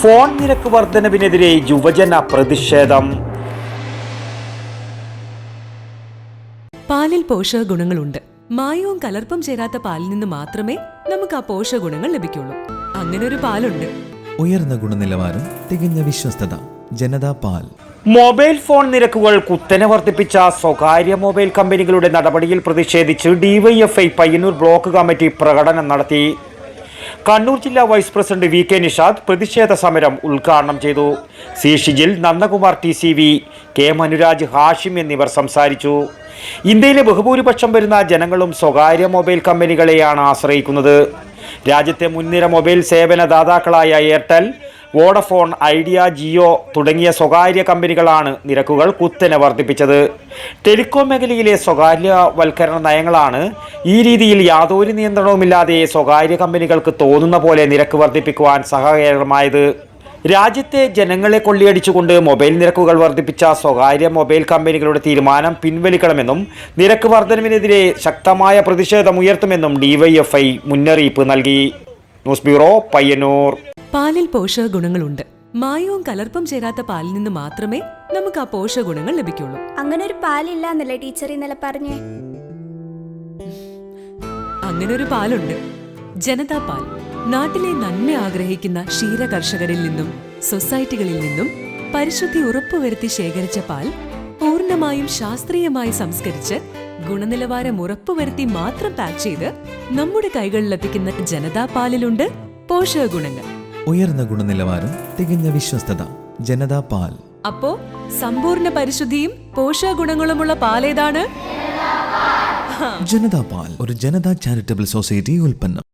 Phone നിരക്ക് വർധനവിനെതിരെ യുവജന പ്രതിഷേധം. പാലിൽ പോഷക ഗുണങ്ങളുണ്ട്. മായവും കലർപ്പും ചേരാത്ത പാലിൽ നിന്ന് മാത്രമേ നമുക്ക് ആ പോഷക ഗുണങ്ങൾ ലഭിക്കുള്ളൂ. അങ്ങനെ ഒരു പാലുണ്ട്. ഉയർന്ന ഗുണനിലവാരം തികഞ്ഞ വിശ്വസ്തത ജനതാ പാൽ. മൊബൈൽ ഫോൺ നിരക്കുകൾ കുത്തനെ വർദ്ധിപ്പിച്ച സ്വകാര്യ മൊബൈൽ കമ്പനികളുടെ നടപടിയിൽ പ്രതിഷേധിച്ച് ഡിവൈഎഫ്ഐ പയ്യന്നൂർ ബ്ലോക്ക് കമ്മിറ്റി പ്രകടനം നടത്തി. കണ്ണൂർ ജില്ലാ vice president V K Nishad പ്രതിഷേധ സമരം ഉദ്ഘാടനം ചെയ്തു. C Shijil Nandakumar T C V K Manuraj Hashim എന്നിവർ സംസാരിച്ചു. ഇന്ത്യയിലെ ബഹുഭൂരിപക്ഷം വരുന്ന ജനങ്ങളും സ്വകാര്യ മൊബൈൽ കമ്പനികളെയാണ് ആശ്രയിക്കുന്നത്. രാജ്യത്തെ മുൻനിര മൊബൈൽ സേവന ദാതാക്കളായ എയർടെൽ വോഡഫോൺ ഐഡിയ ജിയോ തുടങ്ങിയ സ്വകാര്യ കമ്പനികളാണ് നിരക്കുകൾ കുത്തനെ വർദ്ധിപ്പിച്ചത്. ടെലികോം മേഖലയിലെ സ്വകാര്യവൽക്കരണ നയങ്ങളാണ് ഈ രീതിയിൽ യാതൊരു നിയന്ത്രണവുമില്ലാതെ സ്വകാര്യ കമ്പനികൾക്ക് തോന്നുന്ന പോലെ നിരക്ക് വർദ്ധിപ്പിക്കുവാൻ സഹായകരമായത് രാജ്യത്തെ ജനങ്ങളെ കൊള്ളിയടിച്ചുകൊണ്ട് മൊബൈൽ നിരക്കുകൾ വർദ്ധിപ്പിച്ച സ്വകാര്യ മൊബൈൽ കമ്പനികളുടെ തീരുമാനം പിൻവലിക്കണമെന്നും നിരക്ക് വർധനവിനെതിരെ ശക്തമായ പ്രതിഷേധം ഉയർത്തുമെന്നും ഡിവൈഎഫ്ഐ മുന്നറിയിപ്പ് നൽകി. News bureau Payyanur. പാലിൽ പോഷകഗുണങ്ങളുണ്ട് മായവും കലർപ്പും ചേരാത്ത പാലിൽ നിന്ന് മാത്രമേ നമുക്ക് ആ പോഷകഗുണങ്ങൾ ലഭിക്കുള്ളൂ. അങ്ങനെ ഒരു പാലില്ല എന്നല്ലേ ടീച്ചർ ഇന്നലെ പറഞ്ഞേ? അങ്ങനെ ഒരു പാലുണ്ട്. ജനതാ പാൽ. നാട്ടിലെ നന്മ ആഗ്രഹിക്കുന്ന ക്ഷീര കർഷകരിൽ നിന്നും സൊസൈറ്റികളിൽ നിന്നും പരിശുദ്ധി ഉറപ്പുവരുത്തി ശേഖരിച്ച പാൽ പൂർണമായും ശാസ്ത്രീയമായി സംസ്കരിച്ച് ഗുണനിലവാരം ഉറപ്പുവരുത്തി മാത്രം പാക്ക് ചെയ്ത് നമ്മുടെ കൈകളിൽ ലഭിക്കുന്ന ജനതാ പാലിലുണ്ട് പോഷക ഗുണങ്ങൾ. ഉയർന്ന ഗുണനിലവാരം തികഞ്ഞ വിശ്വസ്തത ജനതാ പാൽ. അപ്പോ സമ്പൂർണ പരിശുദ്ധിയും പോഷകഗുണങ്ങളുമുള്ള പാലേതാണ്? ജനതാ പാൽ. ഒരു ജനതാ ചാരിറ്റബിൾ സൊസൈറ്റി ഉൽപ്പന്നം.